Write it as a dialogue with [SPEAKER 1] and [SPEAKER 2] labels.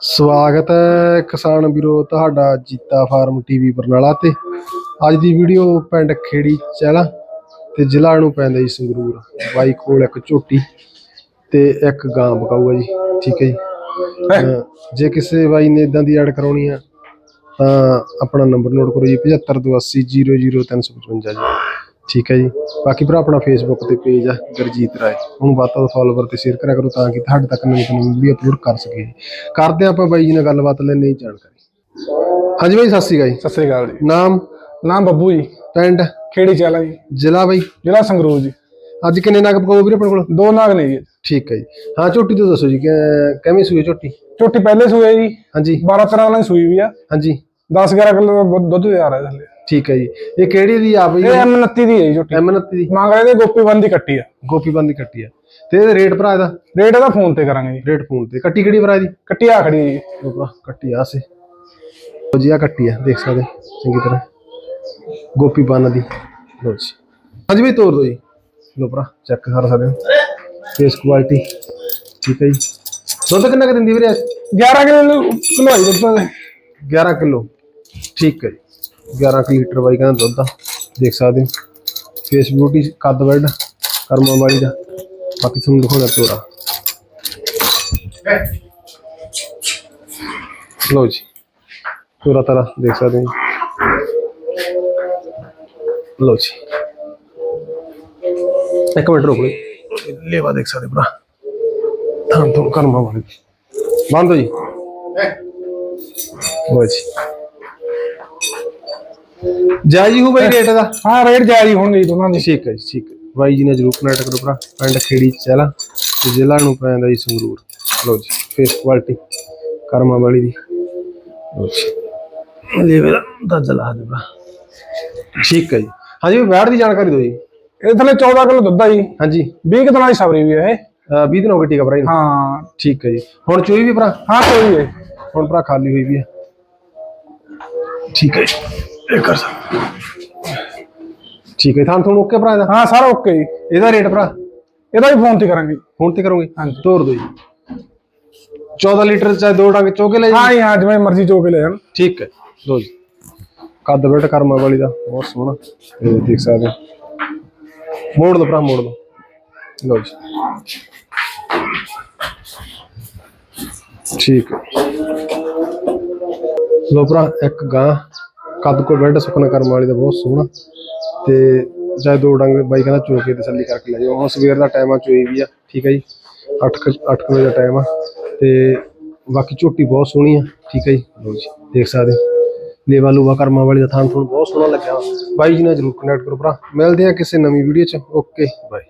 [SPEAKER 1] ਸਵਾਗਤ ਹੈ ਕਿਸਾਨ ਵੀਰੋ ਤੁਹਾਡਾ ਜੀਤਾ ਫਾਰਮ ਟੀਵੀ ਬਰਨਾਲਾ ਤੇ। ਅੱਜ ਦੀ ਵੀਡੀਓ ਪਿੰਡ ਖੇੜੀ ਚਹਿਲਾ ਤੇ ਜ਼ਿਲ੍ਹਾ ਨੂੰ ਪੈਂਦਾ ਜੀ ਸੰਗਰੂਰ। ਬਾਈ ਕੋਲ ਇੱਕ ਝੋਟੀ ਤੇ ਇੱਕ ਗਾਂ ਬਕਾਊਗਾ ਜੀ ਠੀਕ ਹੈ ਜੀ। ਜੇ ਕਿਸੇ ਬਾਈ ਨੇ ਇਦਾਂ ਦੀ ਐਡ ਕਰਾਉਣੀ ਆ ਤਾਂ ਆਪਣਾ ਨੰਬਰ ਨੋਟ ਕਰੋ ਜੀ 7528000355 ਜੀ। ਠੀਕ ਹੈ ਜੀ। ਬਾਕੀ ਭਰਾ ਆਪਣਾ ਫੇਸਬੁੱਕ ਤੇ ਪੇਜ ਆ ਗੁਰਜੀਤ ਰਾਏ। ਉਹਨੂੰ ਵੱਧ ਤੋਂ ਫਾਲੋਵਰ ਤੇ ਸ਼ੇਅਰ ਕਰਿਆ ਕਰੋ ਤਾਂ ਕਿ ਤੁਹਾਡੇ ਤੱਕ ਨਵੀਂ ਤੋਂ ਨਵੀਂ ਵੀਡੀਓ ਅਪਲੋਡ ਕਰ ਸਕੀਏ। ਕਰਦੇ ਆਪਾਂ ਬਾਈ ਜੀ ਨਾਲ ਗੱਲਬਾਤ ਲੈਣੇ ਨਹੀਂ ਜਾਣਕਾਰੀ। ਹਾਂਜੀ ਬਾਈ ਸਤਿ ਸ਼੍ਰੀ ਅਕਾਲ ਜੀ।
[SPEAKER 2] ਸਤਿ ਸ੍ਰੀ ਅਕਾਲ ਜੀ।
[SPEAKER 1] ਨਾਮ?
[SPEAKER 2] ਨਾਮ ਬੱਬੂ ਜੀ।
[SPEAKER 1] ਪਿੰਡ?
[SPEAKER 2] ਖੇੜੀ ਚਾਲਾ ਜੀ।
[SPEAKER 1] ਜ਼ਿਲ੍ਹਾ ਬਾਈ?
[SPEAKER 2] ਜ਼ਿਲ੍ਹਾ ਸੰਗਰੂਰ ਜੀ।
[SPEAKER 1] ਅੱਜ ਕਿੰਨੇ ਨਗ ਪਕਾਓ ਵੀਰੇ ਆਪਣੇ ਕੋਲ?
[SPEAKER 2] ਦੋ ਨਾਗ ਨੇ ਜੀ।
[SPEAKER 1] ਠੀਕ ਹੈ ਜੀ। ਹਾਂ ਝੋਟੀ ਤੋਂ ਦੱਸੋ ਜੀ ਕਿ- ਕਿਵੇਂ ਸੂਈ ਝੋਟੀ?
[SPEAKER 2] ਝੋਟੀ ਪਹਿਲੇ ਸੂਏ ਜੀ।
[SPEAKER 1] ਹਾਂਜੀ।
[SPEAKER 2] 12 13 ਵਾਲੀ ਸੂਈ ਵੀ ਆ।
[SPEAKER 1] ਹਾਂਜੀ।
[SPEAKER 2] 10 11 ਕਿਲੋ ਦੁੱਧ ਤਿਆਰ ਹੈ ਥੱਲੇ।
[SPEAKER 1] ਠੀਕ ਹੈ ਜੀ। ਇਹ ਕਿਹੜੀ ਦੀ ਆ ਬਈ?
[SPEAKER 2] ਇਹ M29 ਦੀ ਹੈ ਝੋਟੀ।
[SPEAKER 1] ਐਮਨਤ ਦੀ।
[SPEAKER 2] ਮੰਗ ਰਹੇ ਤੇ ਗੋਪੀ ਬੰਦ ਦੀ ਕੱਟੀ ਆ।
[SPEAKER 1] ਗੋਪੀਬੰਦ ਦੀ ਕੱਟੀ ਆ। ਤੇ ਇਹਦਾ ਰੇਟ ਭਰਾ ਇਹਦਾ?
[SPEAKER 2] ਰੇਟ ਇਹਦਾ ਫੋਨ ਤੇ ਕਰਾਂਗੇ ਜੀ।
[SPEAKER 1] ਰੇਟ ਫੋਨ ਤੇ। ਕੱਟੀ ਕਿਹੜੀ ਭਰਾ ਇਹਦੀ?
[SPEAKER 2] ਕੱਟੀ ਆ ਖੜੀ ਜੀ।
[SPEAKER 1] ਕੱਟੀ ਆ ਸੇ। ਲੋ ਜੀ ਆ ਕੱਟੀ ਆ ਦੇਖ ਸਕਦੇ ਚੰਗੀ ਤਰ੍ਹਾਂ। ਗੋਪੀ ਬੰਨ ਦੀ। ਲੋ ਜੀ। ਹਾਂਜੀ ਵੀ ਤੋਰ ਦੋ ਜੀ। ਲੋ ਭਰਾ ਚੈੱਕ ਕਰ ਸਕਦੇ ਹੋ। Face quality. ਠੀਕ ਹੈ ਜੀ। ਦੁੱਧ ਕਿੰਨਾ ਕੁ ਦਿੰਦੀ ਵੀਰੇ
[SPEAKER 2] 11 ਕਿਲੋ ਕਿਲੋ ਆਈ ਦੁੱਧ ਦਾ।
[SPEAKER 1] 11 ਕਿਲੋ। ਠੀਕ ਹੈ ਜੀ। 11 ਕੁ ਲੀਟਰ ਬਾਈ ਕਹਿੰਦਾ ਦੁੱਧ ਆ, ਦੇਖ ਸਕਦੇ ਹੋ। ਫੇਸ ਬਿਊਟੀ ਕੱਦ ਬੈਡ ਕਰਮਾਂ ਵਾਲੀ ਦਾ। ਬਾਕੀ ਤੁਹਾਨੂੰ ਦਿਖਾਉਣਾ ਤੋਰਾ। ਲੋ ਜੀ, ਤੋਰਾ ਤਾਰਾ ਦੇਖ ਸਕਦੇ ਹੋ। ਲੋ ਜੀ। ਇੱਕ ਮਿੰਟ ਰੁਕ ਲਈ। ਲੇਵਾ ਦੇਖ ਸਕਦੇ ਭਰਾ। ਤਾਂ ਤੋਂ ਕਰਮਾਂ ਵਾਲੀ ਬੰਦ ਹੋ ਜੀ। ਲੋ ਜੀ। ਜਾਇਜ਼ ਹੀ ਬਈ ਰੇਟ ਦਾ?
[SPEAKER 2] ਹਾਂ ਰੇਟ ਜਾਰੀ ਹੋਣਗੇ ਜੀ ਦੋਨਾਂ ਦੀ
[SPEAKER 1] ਠੀਕ ਹੈ ਜੀ ਠੀਕ ਹੈ ਬਾਈ ਜੀ ਨੇ ਜਰੂਰ ਕਨੈਕਟ ਕਰੋ ਭਰਾ ਪਿੰਡ ਖੇੜੀ ਚਹਿਲਾ ਤੇ ਜ਼ਿਲ੍ਹਾ ਨੂੰ ਪੈਂਦਾ ਜੀ ਸੰਗਰੂਰ। ਲੋ ਜੀ ਫੇਸ ਕੁਆਲਿਟੀ ਕਰਮਾ ਵਾਲੀ ਦੀ। ਲੋ ਜੀ। ਲੈ ਦਾ ਜਲਾ ਦੇ ਭਰਾ। ਠੀਕ ਹੈ ਜੀ। ਹਾਂਜੀ ਬੈਠ ਦੀ ਜਾਣਕਾਰੀ ਦਿਓ ਜੀ।
[SPEAKER 2] ਇਹ ਥੱਲੇ 14 ਕਿਲੋ ਦੁੱਧ ਆ ਜੀ।
[SPEAKER 1] ਹਾਂਜੀ।
[SPEAKER 2] 20 ਕਿਲੋ ਦੀ ਸਬਰੀ ਵੀ ਹੈ ਇਹ।
[SPEAKER 1] 20 ਦਿਨ ਹੋ ਗਏ ਟੀਕਾ ਭਰਾ ਜੀ ਨੂੰ।
[SPEAKER 2] ਹਾਂ।
[SPEAKER 1] ਠੀਕ ਹੈ ਜੀ। ਹੁਣ ਚੋਈ ਵੀ ਭਰਾ?
[SPEAKER 2] ਹਾਂ ਕੋਈ ਹੈ।
[SPEAKER 1] ਹੁਣ ਭਰਾ ਖਾਲੀ ਹੋਈ ਵੀ ਹੈ। ਠੀਕ ਹੈ ਜੀ। ਇਹ ਕਰ ਸਕਦੇ ਠੀਕ ਹੈ ਥਾਂ ਤੁਹਾਨੂੰ ਓਕੇ ਭਰਾ ਇਹਦਾ?
[SPEAKER 2] ਹਾਂ ਸਾਰਾ ਓਕੇ ਜੀ।
[SPEAKER 1] ਇਹਦਾ ਰੇਟ ਭਰਾ।
[SPEAKER 2] ਇਹਦਾ ਵੀ ਫੋਨ ਤੇ ਕਰਾਂਗੇ।
[SPEAKER 1] ਹੁਣ ਤੇ ਕਰੋਗੇ?
[SPEAKER 2] ਹਾਂਜੀ।
[SPEAKER 1] ਤੋਰ ਦੋ ਜੀ। 14 ਲੀਟਰ ਚਾਹੇ ਦੋ ਡੰਗ ਚੋਕੇ ਲੈ ਜੀ
[SPEAKER 2] ਹਾਂ ਜੀ ਹਾਂ ਜਿਵੇਂ ਮਰਜ਼ੀ ਚੋ ਕੇ ਲੈ ਜਾਣ।
[SPEAKER 1] ਠੀਕ ਹੈ ਲੋ ਜੀ। ਕੱਦ ਬੈਠ ਕਰਮਾ ਵਾਲੀ ਦਾ। ਬਹੁਤ ਸੋਹਣਾ। ਇਹ ਦੇਖ ਸਕਦੇ ਹੋ। ਮੋੜ ਦੋ ਭਰਾ ਮੋੜ ਦੋ। ਲੋ ਜੀ। ਠੀਕ ਹੈ। ਲੋ ਭਰਾ ਇੱਕ ਗਾਂ ਕੱਦ ਕੋ ਬੈਠ ਸੁਖਨਾ ਕਰਮ ਵਾਲੀ ਦਾ ਬਹੁਤ ਸੋਹਣਾ। ਤੇ ਚਾਹੇ ਦੋ ਡੰਗ ਬਾਈ ਕਹਿੰਦਾ ਚੋ ਕੇ ਤਸੱਲੀ ਕਰਕੇ ਲੈ ਜਾਓ। ਹੁਣ ਸਵੇਰ ਦਾ ਟਾਈਮ ਆ, ਚੋਈ ਵੀ ਆ। ਠੀਕ ਹੈ ਜੀ। 8 8 ਵਜੇ ਦਾ ਟਾਈਮ ਆ। ਤੇ ਬਾਕੀ ਝੋਟੀ ਬਹੁਤ ਸੋਹਣੀ ਆ। ਠੀਕ ਹੈ ਜੀ। ਲੋ ਜੀ, ਦੇਖ ਸਕਦੇ ਲੇਵਾ ਲੂਵਾ ਕਰਮਾਂ ਵਾਲੀ ਦਾ ਥਾਂ ਤੁਹਾਨੂੰ ਬਹੁਤ ਸੋਹਣਾ ਲੱਗਿਆ। ਬਾਈ ਜੀ ਨਾਲ ਜਰੂਰ ਕਨੈਕਟ ਕਰੋ ਭਰਾ। ਮਿਲਦੇ ਆ ਕਿਸੇ ਨਵੀਂ ਵੀਡੀਓ ਚ। Okay bye